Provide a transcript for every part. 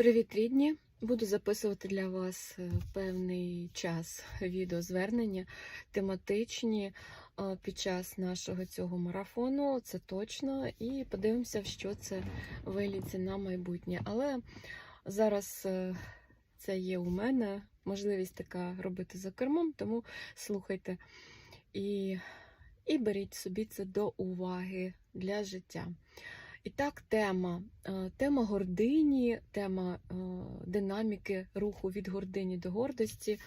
Привіт, рідні! Буду записувати для вас е, певний час відеозвернення тематичні е, під час нашого цього марафону, це точно, і подивимося, що це виліться на майбутнє. Але зараз е, це є у мене можливість така робити за кермом, тому слухайте і, і беріть собі це до уваги для життя. І так, тема. Е, Тема гордині, тема е, динаміки руху від гордині до гордості. Е,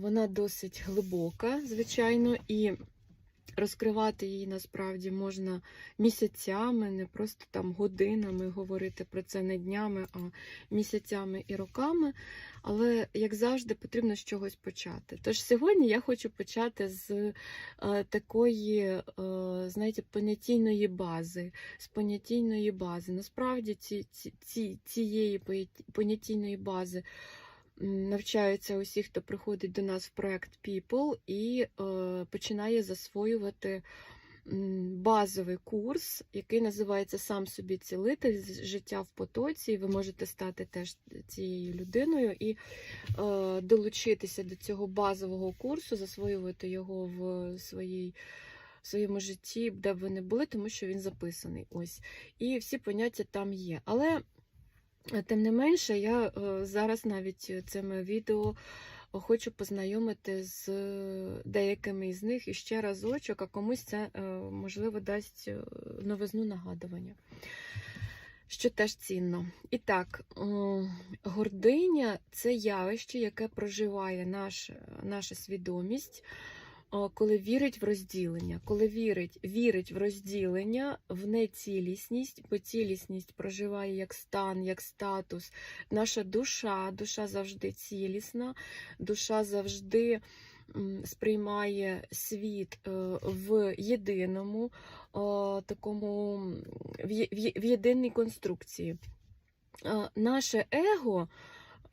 Вона досить глибока, звичайно, і розкривати її насправді можна місяцями, не просто там годинами говорити про це не днями, а місяцями і роками. Але, як завжди, потрібно з чогось почати. Тож сьогодні я хочу почати з е, такої, е, знаєте, понятійної бази. З понятійної бази. Насправді ці, ці, ці, цієї понятійної бази навчаються усі, хто приходить до нас в проект People і е, починає засвоювати базовий курс, який називається Сам собі цілитель життя в потоці. Ви можете стати теж цією людиною і е, долучитися до цього базового курсу, засвоювати його в своїй. В своєму житті, де б ви не були, тому що він записаний. Ось. І всі поняття там є. Але Тим не менше, я е, зараз навіть цими відео хочу познайомити з деякими із них і ще разочок, а комусь це е, можливо дасть е, новизну нагадування, що теж цінно. І так, гординя це явище, яке проживає наш, наша свідомість. Коли вірить в розділення, коли вірить, вірить в розділення, в нецілісність, бо цілісність проживає як стан, як статус. Наша душа, душа завжди цілісна, душа завжди сприймає світ е, в єдиному, такому в є- в єдиній конструкції. Е, Наше его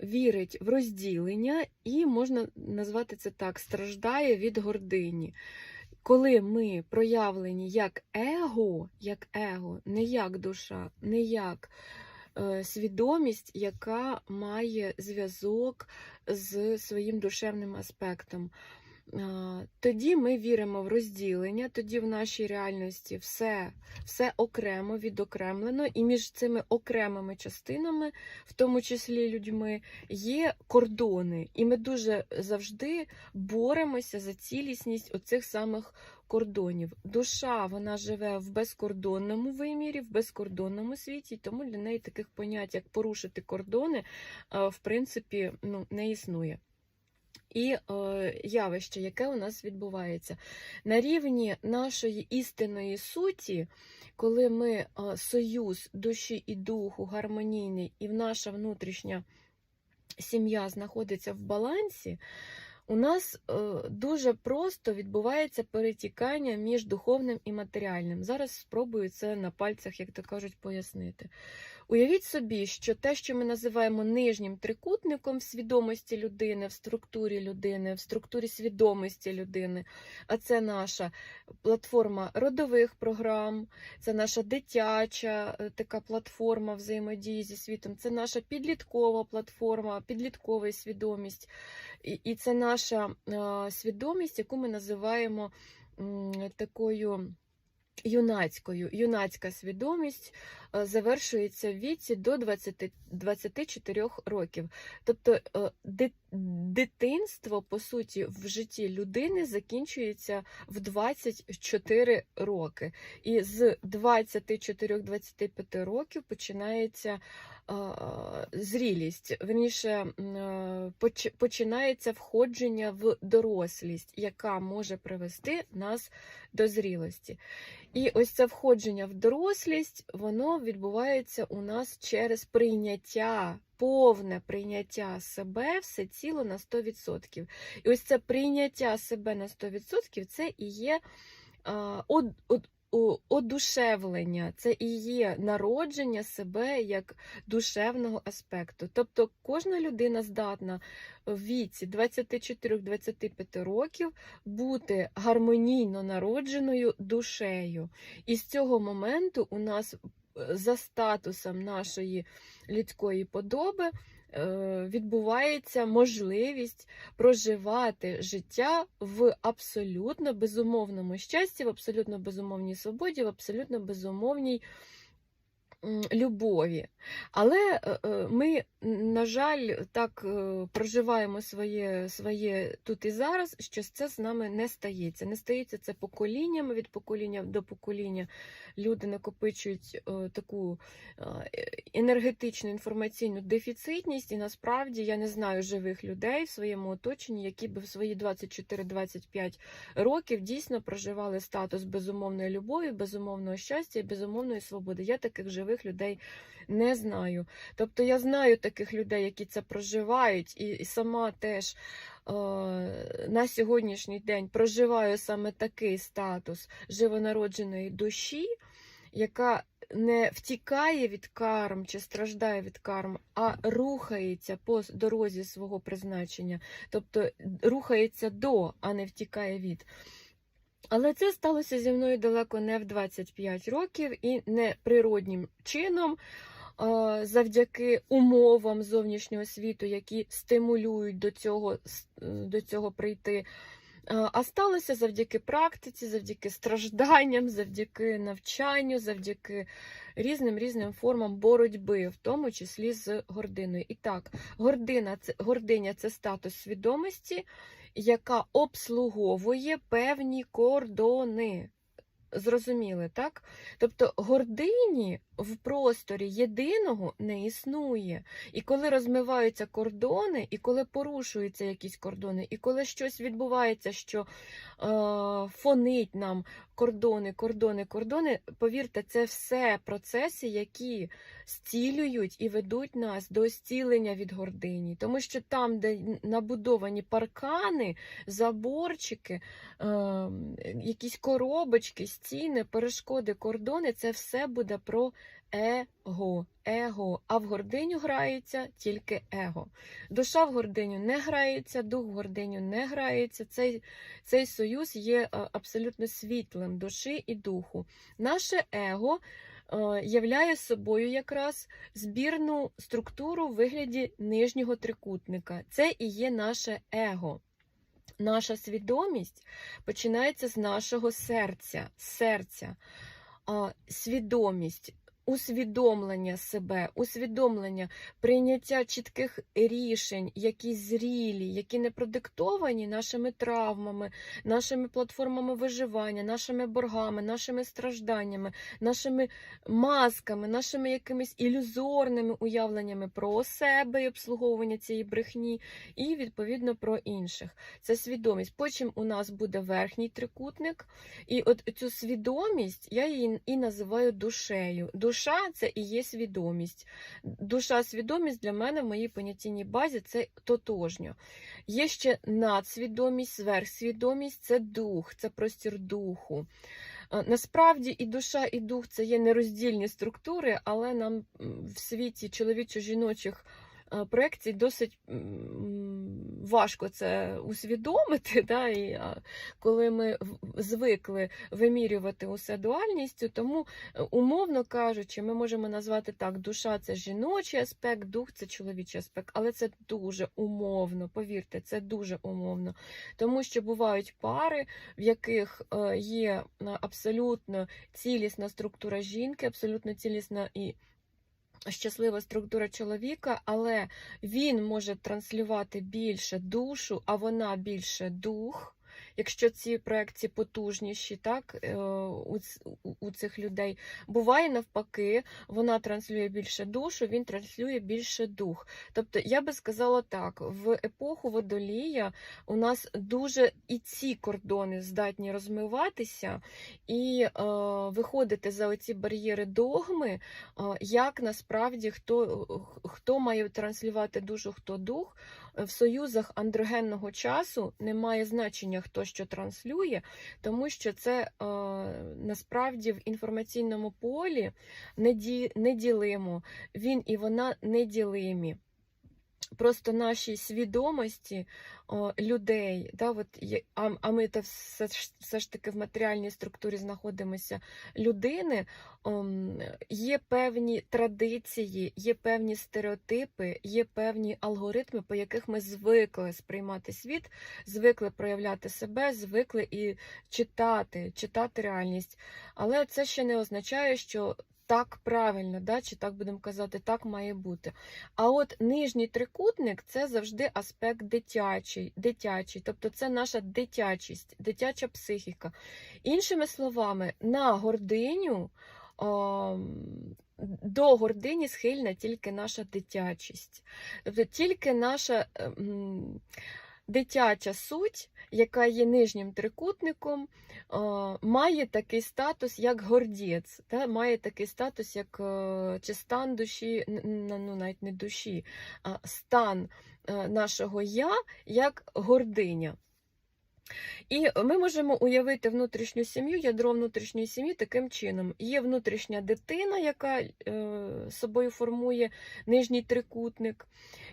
вірить в розділення і можна назвати це так: страждає від гордині. Коли ми проявлені як его, як его, не як душа, не як е, свідомість, яка має зв'язок з своїм душевним аспектом. Тоді ми віримо в розділення, тоді в нашій реальності все, все окремо, відокремлено, і між цими окремими частинами, в тому числі людьми, є кордони. І ми дуже завжди боремося за цілісність оцих самих кордонів. Душа вона живе в безкордонному вимірі, в безкордонному світі, тому для неї таких понять, як порушити кордони, в принципі, ну, не існує. І е, явище, яке у нас відбувається на рівні нашої істинної суті, коли ми е, союз душі і духу гармонійний, і наша внутрішня сім'я знаходиться в балансі, у нас е, дуже просто відбувається перетікання між духовним і матеріальним. Зараз спробую це на пальцях, як то кажуть, пояснити. Уявіть собі, що те, що ми називаємо нижнім трикутником в свідомості людини, в структурі людини, в структурі свідомості людини, а це наша платформа родових програм, це наша дитяча е, така платформа взаємодії зі світом, це наша підліткова платформа, підліткова свідомість, і, це наша е, свідомість, яку ми називаємо такою. Юнацькою юнацька свідомість е, завершується в віці до 20, 24 років. Тобто е, дитинство, по суті, в житті людини закінчується в 24 роки. І з 24-25 років починається зрілість. Верніше, починається входження в дорослість, яка може привести нас до зрілості. І ось це входження в дорослість, воно відбувається у нас через прийняття, повне прийняття себе всеціло на 100%. І ось це прийняття себе на 100% це і є од, од, одушевлення, це і є народження себе як душевного аспекту. Тобто кожна людина здатна в віці 24-25 років бути гармонійно народженою душею. І з цього моменту у нас за статусом нашої людської подоби е, відбувається можливість проживати життя в абсолютно безумовному щасті, в абсолютно безумовній свободі, в абсолютно безумовній любові. Але е, е, ми, на жаль, так е, проживаємо своє, своє тут і зараз, що це з нами не стається. Не стається це поколіннями від покоління до покоління. Люди накопичують таку енергетичну інформаційну дефіцитність, і насправді я не знаю живих людей в своєму оточенні, які би в свої 24-25 років дійсно проживали статус безумовної любові, безумовного щастя і безумовної свободи. Я таких живих людей не знаю. Тобто я знаю таких людей, які це проживають, і, і сама теж. е, На сьогоднішній день проживаю саме такий статус живонародженої душі, яка не втікає від карм чи страждає від карм, а рухається по дорозі свого призначення, тобто рухається до, а не втікає від. Але це сталося зі мною далеко не в 25 років і не природнім чином, завдяки умовам зовнішнього світу, які стимулюють до цього, до цього прийти. А сталося завдяки практиці, завдяки стражданням, завдяки навчанню, завдяки різним різним формам боротьби, в тому числі з гординою. І так, гордина гординя це статус свідомості, яка обслуговує певні кордони. Зрозуміли, так? Тобто гордині в просторі єдиного не існує. І коли розмиваються кордони, і коли порушуються якісь кордони, і коли щось відбувається, що е, фонить нам кордони, кордони, кордони, повірте, це все процеси, які стілюють і ведуть нас до зцілення від гордині. Тому що там, де набудовані паркани, заборчики, е, якісь коробочки, стіни, перешкоди, кордони, це все буде про его. Его. А в гординю грається тільки его. Душа в гординю не грається, дух в гординю не грається. Цей, цей союз є е, абсолютно світлим душі і духу. Наше его е, являє собою якраз збірну структуру в вигляді нижнього трикутника. Це і є наше его. Наша свідомість починається з нашого серця. серця. Свідомість, усвідомлення себе, усвідомлення, прийняття чітких рішень, які зрілі, які не продиктовані нашими травмами, нашими платформами виживання, нашими боргами, нашими стражданнями, нашими масками, нашими якимись ілюзорними уявленнями про себе і обслуговування цієї брехні, і відповідно про інших. Це свідомість. Потім у нас буде верхній трикутник, і от цю свідомість я її і називаю душею. Душа це і є свідомість. Душа, свідомість для мене в моїй понятійній базі це тотожньо. Є ще надсвідомість, сверхсвідомість це дух, це простір духу. Е, Насправді і душа, і дух це є нероздільні структури, але нам в світі чоловічо-жіночих е, проекцій досить важко це усвідомити. Да? І, коли ми звикли вимірювати усе дуальністю, тому, е, умовно кажучи, ми можемо назвати так: душа це жіночий аспект, дух це чоловічий аспект, але це дуже умовно, повірте, це дуже умовно. Тому що бувають пари, в яких е, є абсолютно цілісна структура жінки, абсолютно цілісна і щаслива структура чоловіка, але він може транслювати більше душу, а вона більше дух. Якщо ці проекції потужніші, так е, у, цих людей буває навпаки, вона транслює більше душу, він транслює більше дух. Тобто, я би сказала так: в епоху водолія у нас дуже і ці кордони здатні розмиватися і е, виходити за оці бар'єри догми, е, як насправді хто, хто має транслювати душу, хто дух. В союзах андрогенного часу немає значення, хто що транслює, тому що це е, насправді в інформаційному полі неді- неділимо. Він і вона неділимі. Просто нашій свідомості о, людей, да, от, а, а ми та все, все ж таки в матеріальній структурі знаходимося людини, ом, є певні традиції, є певні стереотипи, є певні алгоритми, по яких ми звикли сприймати світ, звикли проявляти себе, звикли і читати, читати реальність. Але це ще не означає, що так правильно, да, чи так будемо казати, так має бути. А от нижній трикутник це завжди аспект дитячий, дитячий, тобто це наша дитячість, дитяча психіка. Іншими словами, на гординю. ам, До гордині схильна тільки наша дитячість. Тобто тільки наша ем, дитяча суть, яка є нижнім трикутником, е, має такий статус, як гордець, та, має такий статус, як е, чи стан душі, ну навіть не душі, а стан е, нашого я як гординя. І ми можемо уявити внутрішню сім'ю, ядро внутрішньої сім'ї таким чином. Є внутрішня дитина, яка е, собою формує нижній трикутник,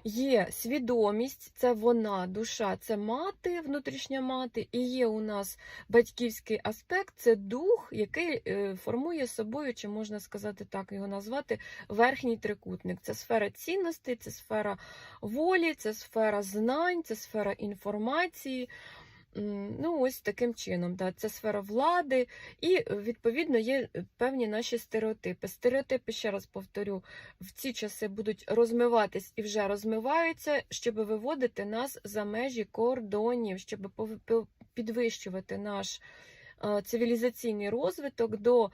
є свідомість, це вона, душа, це мати, внутрішня мати, і є у нас батьківський аспект, це дух, який е, формує собою, чи можна сказати так, його назвати, верхній трикутник. Це сфера цінностей, це сфера волі, це сфера знань, це сфера інформації. Ну, ось таким чином, да. це сфера влади, і е, відповідно є е, певні наші стереотипи. Стереотипи, ще раз повторю, в ці часи будуть розмиватись і вже розмиваються, щоб виводити нас за межі кордонів, щоб підвищувати наш е, цивілізаційний розвиток до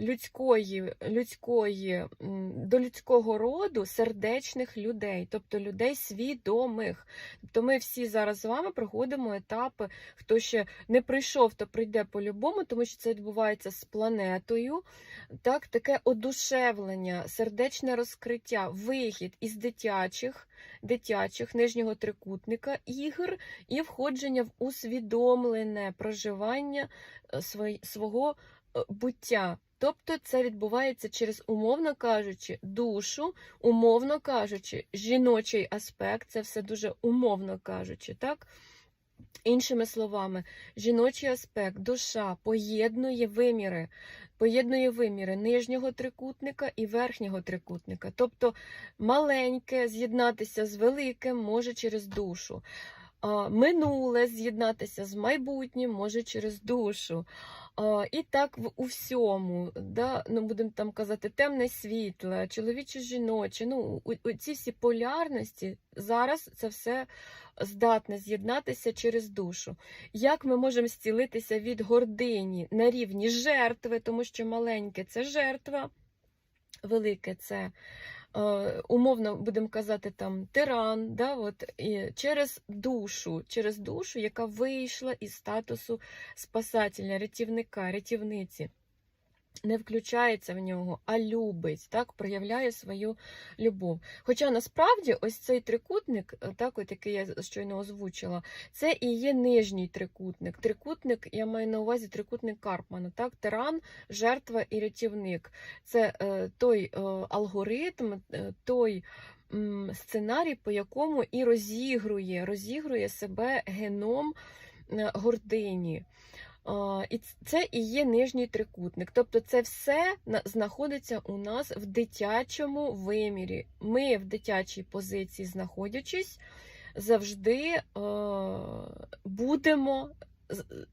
людської, людської, до людського роду сердечних людей, тобто людей свідомих. Тобто ми всі зараз з вами проходимо етапи. Хто ще не прийшов, то прийде по-любому, тому що це відбувається з планетою. Так, таке одушевлення, сердечне розкриття, вихід із дитячих, дитячих нижнього трикутника ігор і входження в усвідомлене проживання е, свого е, буття. Тобто це відбувається через, умовно кажучи, душу, умовно кажучи, жіночий аспект, це все дуже умовно кажучи, так? Іншими словами, жіночий аспект, душа поєднує виміри, поєднує виміри нижнього трикутника і верхнього трикутника. Тобто маленьке з'єднатися з великим може через душу. Минуле з'єднатися з майбутнім може через душу. І так у всьому, да? ну, будемо там казати, темне світле, чоловіче жіноче. Ну, ці всі полярності зараз це все здатне з'єднатися через душу. Як ми можемо зцілитися від гордині на рівні жертви, тому що маленьке це жертва, велике це. Е, Умовно будемо казати там тиран, да, от, і через душу, через душу, яка вийшла із статусу спасателя, рятівника, рятівниці. Не включається в нього, а любить, так, проявляє свою любов. Хоча насправді ось цей трикутник, е, так, от який я щойно озвучила, це і є нижній трикутник. Трикутник, я маю на увазі трикутник Карпмана, так, тиран, жертва і рятівник. Це е, той е, алгоритм, е, той сценарій, по якому і розігрує, розігрує себе геном е, гордині. І це і є нижній трикутник. Тобто це все знаходиться у нас в дитячому вимірі. Ми в дитячій позиції, знаходячись, завжди будемо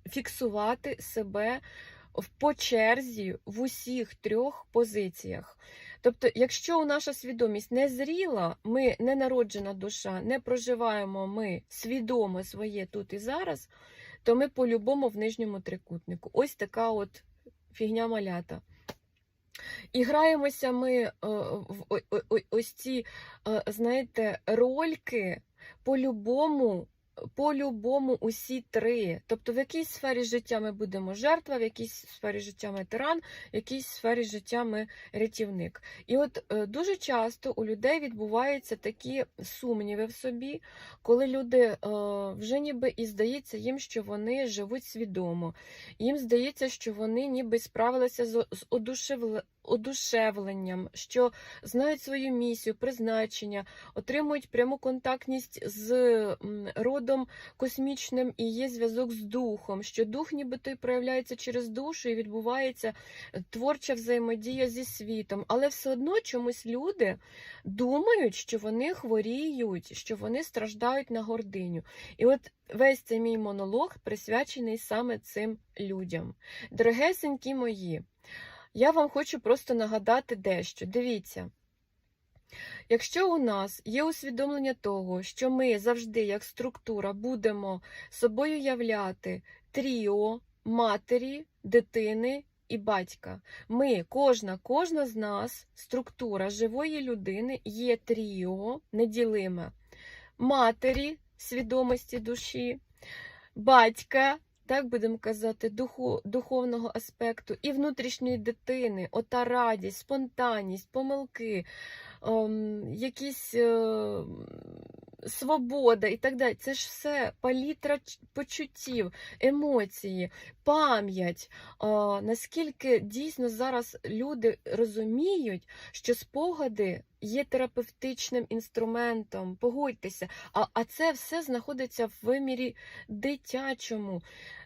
фіксувати себе по черзі в усіх трьох позиціях. Тобто, якщо наша свідомість не зріла, ми не народжена душа, не проживаємо ми свідомо своє тут і зараз, то ми по-любому в нижньому трикутнику. Ось така от фігня малята. І граємося ми е, в ось ці, е, знаєте, рольки по-любому. По-любому усі три. Тобто в якійсь сфері життя ми будемо жертва, в якійсь сфері життя ми тиран, в якійсь сфері життя ми рятівник. І от е, дуже часто у людей відбуваються такі сумніви в собі, коли люди е, вже ніби і здається їм, що вони живуть свідомо. Їм здається, що вони ніби справилися з, з одушевле- одушевленням, що знають свою місію, призначення, отримують пряму контактність з родом космічним і є зв'язок з духом, що дух нібито проявляється через душу і відбувається творча взаємодія зі світом. Але все одно чомусь люди думають, що вони хворіють, що вони страждають на гординю. І от весь цей мій монолог присвячений саме цим людям. Дорогесенькі мої, я вам хочу просто нагадати дещо. Дивіться. Якщо у нас є усвідомлення того, що ми завжди, як структура, будемо собою являти тріо матері, дитини і батька, ми, кожна, кожна з нас, структура живої людини є тріо неділиме матері свідомості душі, батька, так будемо казати, духу, духовного аспекту, і внутрішньої дитини, ота радість, спонтанність, помилки, ем, якісь е, свобода і так далі. Це ж все палітра почуттів, емоції, пам'ять. А, наскільки дійсно зараз люди розуміють, що спогади є терапевтичним інструментом, погодьтеся, а, а це все знаходиться в вимірі дитячому.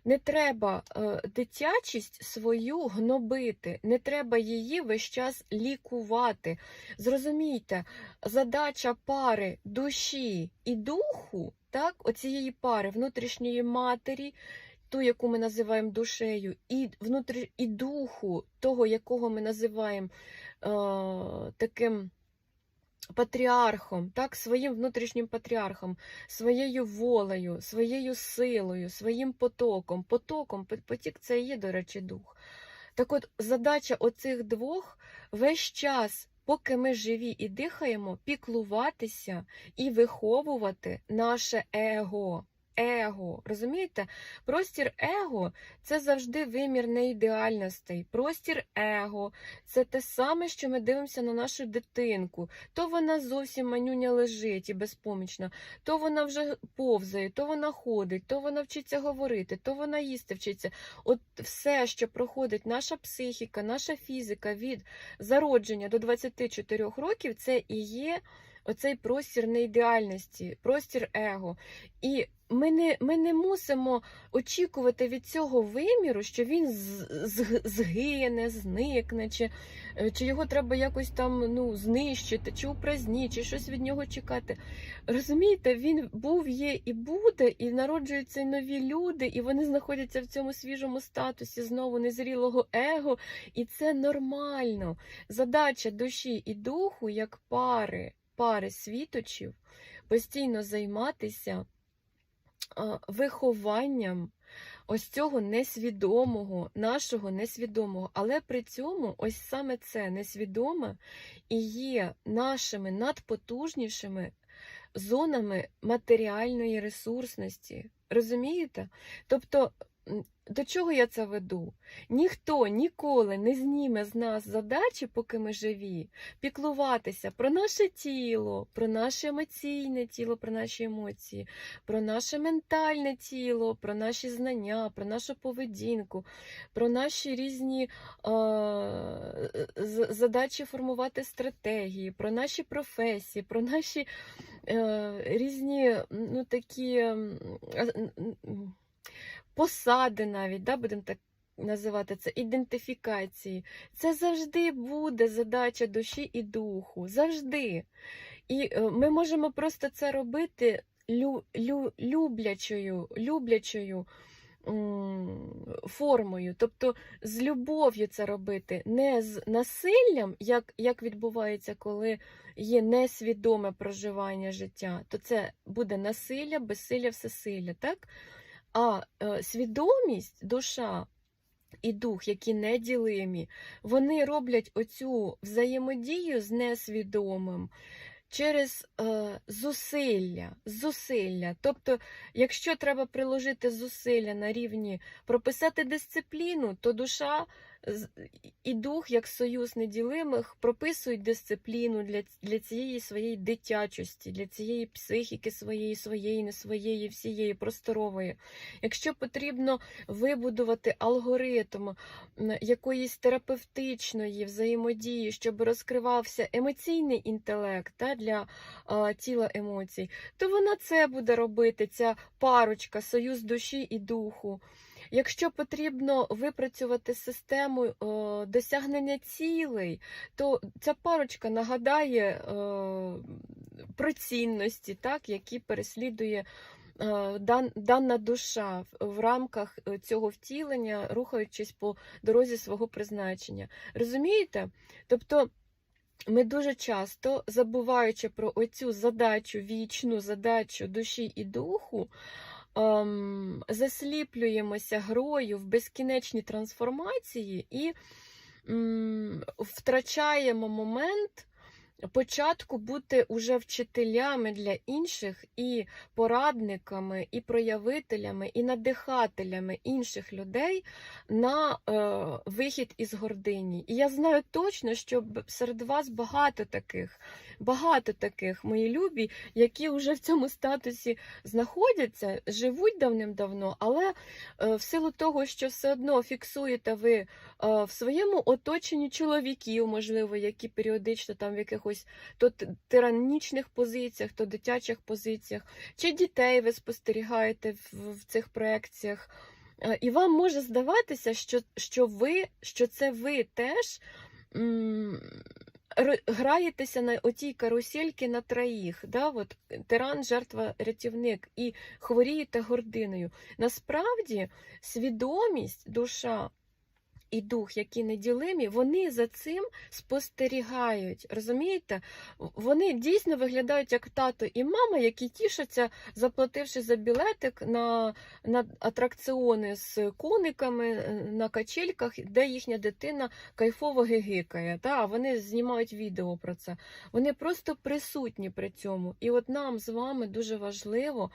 Не треба е, дитячість свою гнобити, не треба її весь час лікувати. Зрозумійте, задача пари душі і духу, так, оцієї пари внутрішньої матері, ту, яку ми називаємо душею, і внутрі, і духу, того, якого ми називаємо е, таким патріархом, так, своїм внутрішнім патріархом, своєю волею, своєю силою, своїм потоком. Потоком, потік це є, до речі, дух. Так от, задача оцих двох весь час, поки ми живі і дихаємо, піклуватися і виховувати наше его. Его, розумієте? Простір его це завжди вимір неідеальностей. Простір его це те саме, що ми дивимося на нашу дитинку. То вона зовсім манюня лежить і безпомічна, то вона вже повзає, то вона ходить, то вона вчиться говорити, то вона їсти вчиться. От все, що проходить наша психіка, наша фізика від зародження до 24 років, це і є оцей простір неідеальності, простір его. І ми не, ми не мусимо очікувати від цього виміру, що він згине, зникне, чи, е, чи його треба якось там ну, знищити, чи упраздні, чи щось від нього чекати. Розумієте, він був, є і буде, і народжуються нові люди, і вони знаходяться в цьому свіжому статусі знову незрілого его, і це нормально. Задача душі і духу, як пари, пари світочів, постійно займатися вихованням ось цього несвідомого, нашого несвідомого. Але при цьому ось саме це несвідоме і є нашими надпотужнішими зонами матеріальної ресурсності. Розумієте? Тобто, до чого я це веду? Ніхто ніколи не зніме з нас задачі, поки ми живі, піклуватися про наше тіло, про наше емоційне тіло, про наші емоції, про наше ментальне тіло, про наші знання, про нашу поведінку, про наші різні е, задачі формувати стратегії, про наші професії, про наші е, різні ну, такі м, посади навіть, да, будемо так називати це, ідентифікації. Це завжди буде задача душі і духу. Завжди. І е, ми можемо просто це робити лю, лю, люблячою, люблячою формою, тобто з любов'ю це робити, не з насиллям, як, як відбувається, коли є несвідоме проживання життя, то це буде насилля, безсилля, всесилля, так? А е, свідомість, душа і дух, які неділимі, вони роблять оцю взаємодію з несвідомим через е, зусилля, зусилля. Тобто, якщо треба приложити зусилля на рівні прописати дисципліну, то душа і дух, як союз неділимих, прописують дисципліну для, для цієї своєї дитячості, для цієї психіки своєї, своєї, не своєї, всієї просторової. Якщо потрібно вибудувати алгоритм якоїсь терапевтичної взаємодії, щоб розкривався емоційний інтелект та, для а, тіла емоцій, то вона це буде робити, ця парочка, союз душі і духу. Якщо потрібно випрацювати систему е, досягнення цілей, то ця парочка нагадає е, про цінності, так, які переслідує е, дан, дана душа в, рамках цього втілення, рухаючись по дорозі свого призначення. Розумієте? Тобто. Ми дуже часто, забуваючи про оцю задачу, вічну задачу душі і духу, ем, засліплюємося грою в безкінечній трансформації і м, втрачаємо момент початку бути уже вчителями для інших і порадниками, і проявителями, і надихателями інших людей на е, вихід із гордині. І я знаю точно, що серед вас багато таких, багато таких, мої любі, які вже в цьому статусі знаходяться, живуть давним-давно, але е, в силу того, що все одно фіксуєте ви е, в своєму оточенні чоловіків, можливо, які періодично там в якихось то тиранічних позиціях, то дитячих позиціях, чи дітей ви спостерігаєте в, цих проекціях. Е, І вам може здаватися, що, що ви, що це ви теж граєтеся на отій карусельці на троїх, да? От, тиран, жертва, рятівник, і хворієте гординою. Насправді, свідомість, душа і дух, які неділимі, вони за цим спостерігають. Розумієте? Вони дійсно виглядають як тато і мама, які тішаться, заплативши за білетик на, на атракціони з кониками е, на качельках, де їхня дитина кайфово гигикає. Та? Вони знімають відео про це. Вони просто присутні при цьому. І от нам з вами дуже важливо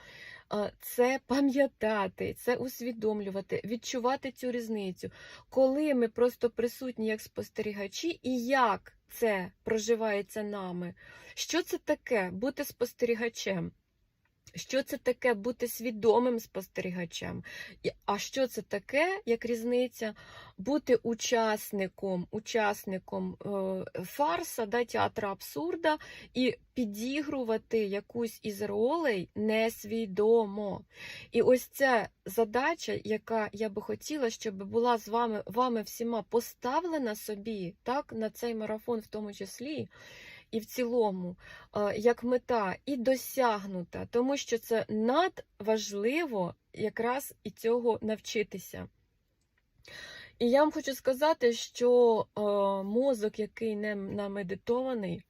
це пам'ятати, це усвідомлювати, відчувати цю різницю, коли ми просто присутні як спостерігачі, і як це проживається нами. Що це таке бути спостерігачем? Що це таке бути свідомим спостерігачем? А що це таке, як різниця бути учасником, учасником е, фарса, да, театра абсурда і підігрувати якусь із ролей несвідомо. І ось ця задача, яка я би хотіла, щоб була з вами, вами всіма поставлена собі, так, на цей марафон в тому числі, і в цілому, е, як мета, і досягнута, тому що це надважливо якраз і цього навчитися. І я вам хочу сказати, що е, мозок, який не намедитований,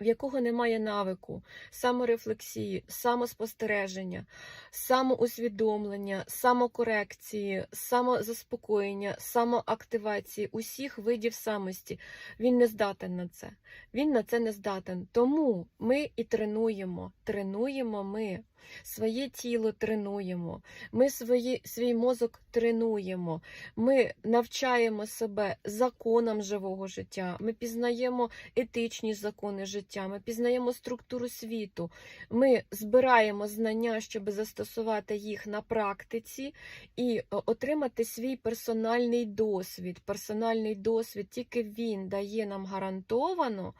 в якого немає навику, саморефлексії, самоспостереження, самоусвідомлення, самокорекції, самозаспокоєння, самоактивації усіх видів самості, він не здатен на це. Він на це не здатен. Тому ми і тренуємо. Тренуємо ми своє тіло тренуємо, ми свої, свій мозок тренуємо, ми навчаємо себе законам живого життя, ми пізнаємо етичні закони життя, ми пізнаємо структуру світу, ми збираємо знання, щоб застосувати їх на практиці і е, отримати свій персональний досвід. Персональний досвід тільки він дає нам гарантовано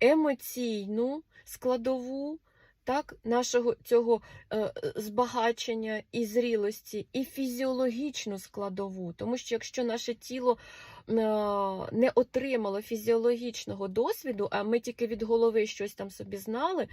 емоційну складову. Так, нашого цього е, збагачення і зрілості, і фізіологічну складову. Тому що якщо наше тіло е, не отримало фізіологічного досвіду, а ми тільки від голови щось там собі знали,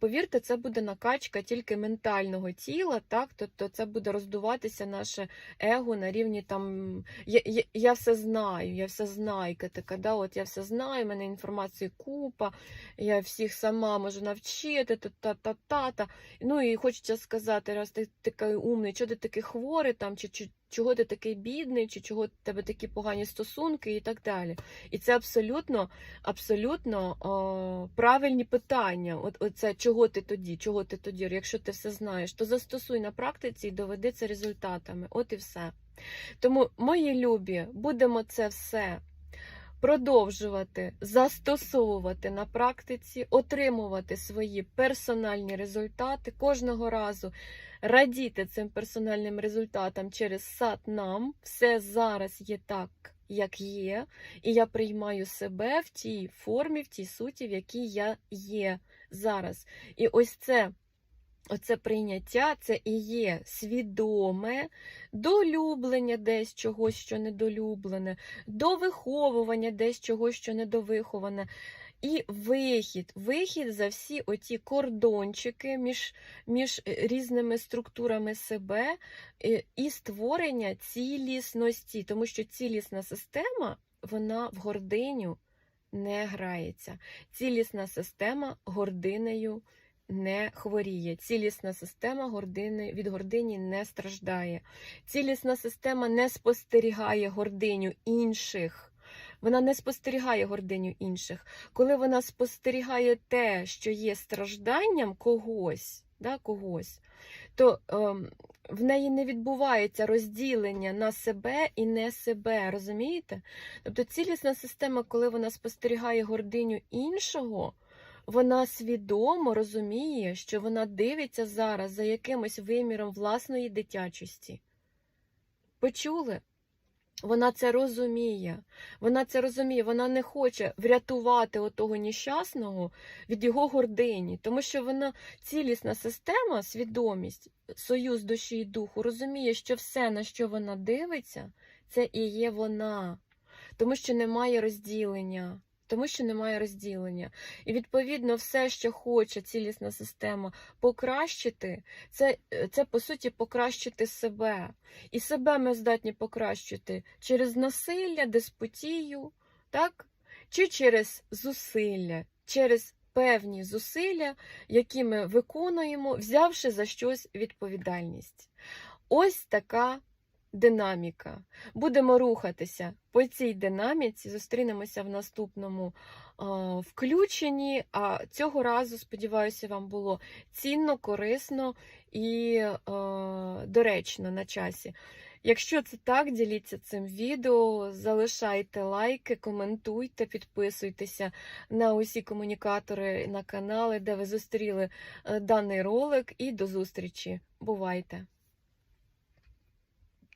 повірте, це буде накачка тільки ментального тіла, так, тобто це буде роздуватися наше его на рівні там я, я, я все знаю, я все знайка така, да, от я все знаю, в мене інформації купа, я всіх сама можу навчити, та-та-та-та. Ну і хочеться сказати, раз ти такий умний, чого ти такий хворий, там, чи, чи чого ти такий бідний, чи чого в тебе такі погані стосунки і так далі. І це абсолютно, абсолютно о, правильні питання. От оце чого ти тоді, чого ти тоді, якщо ти все знаєш, то застосуй на практиці і доведи це результатами. От і все. Тому, мої любі, будемо це все продовжувати застосовувати на практиці, отримувати свої персональні результати кожного разу. Радіти цим персональним результатам через сад нам. Все зараз є так, як є, і я приймаю себе в тій формі, в тій суті, в якій я є зараз. І ось це. Оце прийняття це і є свідоме долюблення десь чогось, що недолюблене, довиховування десь чогось, що недовиховане. І вихід, вихід за всі оті кордончики між, між е, різними структурами себе е, і створення цілісності, тому що цілісна система, вона в гординю не грається. Цілісна система гординею не хворіє. Цілісна система гордини, від гордині не страждає. Цілісна система не спостерігає гординю інших. Вона не спостерігає гординю інших. Коли вона спостерігає те, що є стражданням когось, да, когось то ем, в неї не відбувається розділення на себе і не себе, розумієте? Тобто цілісна система, коли вона спостерігає гординю іншого, вона свідомо розуміє, що вона дивиться зараз за якимось виміром власної дитячості. Почули? Вона це розуміє. Вона це розуміє, вона не хоче врятувати отого нещасного від його гордині, тому що вона цілісна система, свідомість, союз душі і духу розуміє, що все, на що вона дивиться, це і є вона, тому що немає розділення. Тому що немає розділення. І відповідно все, що хоче цілісна система покращити, це, це по суті покращити себе. І себе ми здатні покращити через насилля, деспотію, так? чи через зусилля, через певні зусилля, які ми виконуємо, взявши за щось відповідальність. Ось така динаміка. Будемо рухатися по цій динаміці, зустрінемося в наступному включенні. А цього разу, сподіваюся, вам було цінно, корисно і доречно на часі. Якщо це так, діліться цим відео, залишайте лайки, коментуйте, підписуйтеся на усі комунікатори на канали, де ви зустріли е, даний ролик. І до зустрічі. Бувайте!